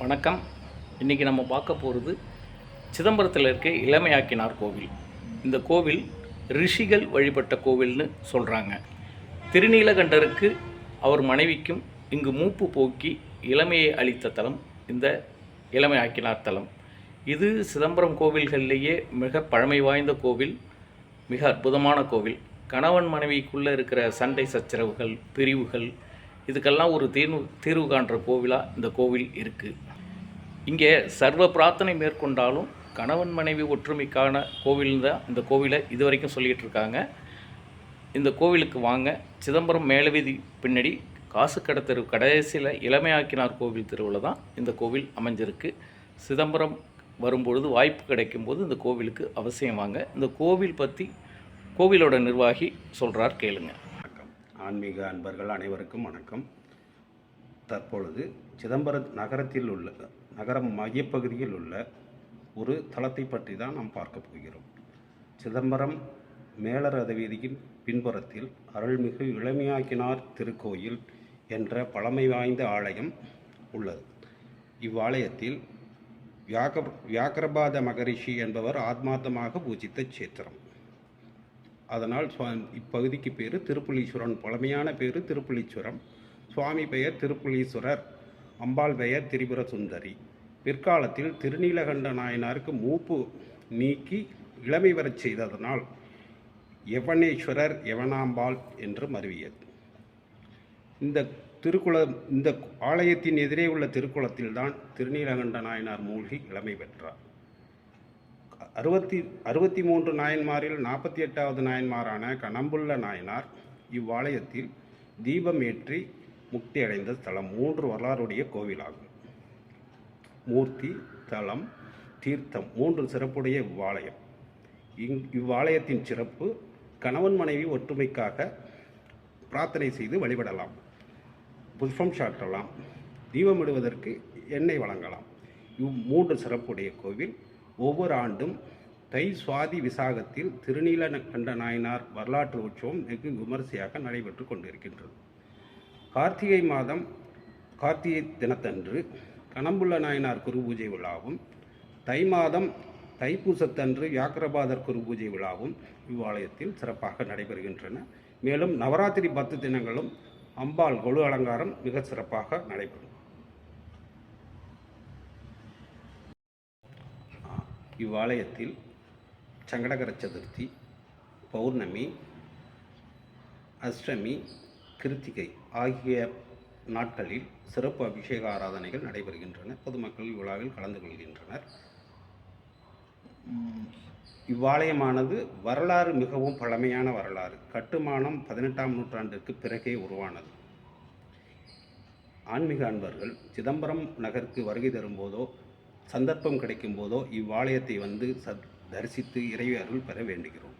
வணக்கம். இன்றைக்கி நம்ம பார்க்க போகிறது சிதம்பரத்தில் இருக்க இளமையாக்கினார் கோவில். இந்த கோவில் ரிஷிகள் வழிபட்ட கோவில்னு சொல்கிறாங்க திருநீலகண்டருக்கு அவர் மனைவிக்கும் இங்கு மூப்பு போக்கி இளமையை அளித்த தலம் இந்த இளமையாக்கினார் தலம். இது சிதம்பரம் கோவில்கள்லேயே மிக பழமை வாய்ந்த கோவில் மிக அற்புதமான கோவில். கணவன் மனைவிக்குள்ளே இருக்கிற சண்டை சச்சரவுகள் பிரிவுகள் இதுக்கெல்லாம் ஒரு தீர்வு தீர்வு காண்ற கோவிலாக இந்த கோவில் இருக்குது இங்கே சர்வ பிரார்த்தனை மேற்கொண்டாலும் கணவன் மனைவி ஒற்றுமைக்கான கோவில் தான் இந்த கோவிலை இது வரைக்கும் சொல்லிகிட்டு இருக்காங்க இந்த கோவிலுக்கு வாங்க சிதம்பரம் மேலவீதி பின்னாடி காசு தெரு கடைசியில் இளமையாக்கினார் கோவில் தெருவில் தான் இந்த கோவில் அமைஞ்சிருக்கு. சிதம்பரம் வரும்பொழுது வாய்ப்பு கிடைக்கும் போது இந்த கோவிலுக்கு அவசியம் வாங்க. இந்த கோவில் பற்றி கோவிலோட நிர்வாகி சொல்கிறார் கேளுங்க. வணக்கம். ஆன்மீக அன்பர்கள் அனைவருக்கும் வணக்கம். தற்பொழுது சிதம்பரம் நகரத்தில் உள்ள நகரம் மையப்பகுதியில் உள்ள ஒரு தளத்தை பற்றி தான் நாம் பார்க்க போகிறோம். சிதம்பரம் மேலரத வீதியின் பின்புறத்தில் அருள்மிகு இளமையாக்கினார் திருக்கோயில் என்ற பழமை வாய்ந்த ஆலயம் உள்ளது. இவ்வாலயத்தில் வியாக வியாக்கிரபாத மகரிஷி என்பவர் ஆத்மார்த்தமாக பூஜித்த சேத்திரம் அதனால் சுவா இப்பகுதிக்கு பேர் திருப்புலீஸ்வரன் பழமையான பேர் திருப்புலீஸ்வரம். சுவாமி பெயர் திருப்புலீஸ்வரர் அம்பாள் பெயர் திரிபுர சுந்தரி பிற்காலத்தில் திருநீலகண்ட நாயனாருக்கு மூப்பு நீக்கி இளமை வரச் செய்ததனால் யவனேஸ்வரர் யவனாம்பாள் என்று மருவியது. இந்த திருக்குளம் இந்த ஆலயத்தின் எதிரே உள்ள திருக்குளத்தில்தான் திருநீலகண்ட நாயனார் மூழ்கி இளமை பெற்றார். அறுபத்தி அறுபத்தி மூன்று நாயன்மாரில் நாற்பத்தி எட்டாவது நாயன்மாரான கணம்புள்ள நாயனார் இவ்வாலயத்தில் தீபம் ஏற்றி முக்தி அடைந்த ஸ்தலம் மூன்று வரலாறுடைய கோவிலாகும். மூர்த்தி தலம் தீர்த்தம் மூன்று சிறப்புடைய இவ்வாலயம். இங் இவ்வாலயத்தின் சிறப்பு கணவன் மனைவி ஒற்றுமைக்காக பிரார்த்தனை செய்து வழிபடலாம் புஷ்பம் சாற்றலாம் தீபமிடுவதற்கு எண்ணெய் வழங்கலாம். இவ் மூன்று சிறப்புடைய கோவில். ஒவ்வொரு ஆண்டும் தை சுவாதி விசாகத்தில் திருநீலகண்ட நாயனார் வரலாற்று உற்சவம் வெகு விமரிசையாக நடைபெற்று கொண்டிருக்கின்றது. கார்த்திகை மாதம் கார்த்திகை தினத்தன்று கணம்புள்ள நாயனார் குரு பூஜை விழாவும் தை மாதம் தைப்பூசத்தன்று வியாக்கிரபாதர் குரு பூஜை விழாவும் இவ்வாலயத்தில் சிறப்பாக நடைபெறுகின்றன. மேலும் நவராத்திரி பத்து தினங்களும் அம்பாள் கொலு அலங்காரம் மிக சிறப்பாக நடைபெறும். இவ்வாலயத்தில் சங்கடகர சதுர்த்தி பௌர்ணமி அஷ்டமி கிருத்திகை ஆகிய நாட்களில் சிறப்பு அபிஷேக ஆராதனைகள் நடைபெறுகின்றன. பொதுமக்கள் இவ்விழாவில் கலந்து கொள்கின்றனர். இவ்வாலயமானது வரலாறு மிகவும் பழமையான வரலாறு. கட்டுமானம் பதினெட்டாம் நூற்றாண்டிற்கு பிறகே உருவானது. ஆன்மீக அன்பர்கள் சிதம்பரம் நகருக்கு வருகை தரும்போதோ சந்தர்ப்பம் கிடைக்கும் போதோ இவ்வாலயத்தை வந்து சத் தரிசித்து இறைவி அருள் பெற வேண்டுகிறோம்.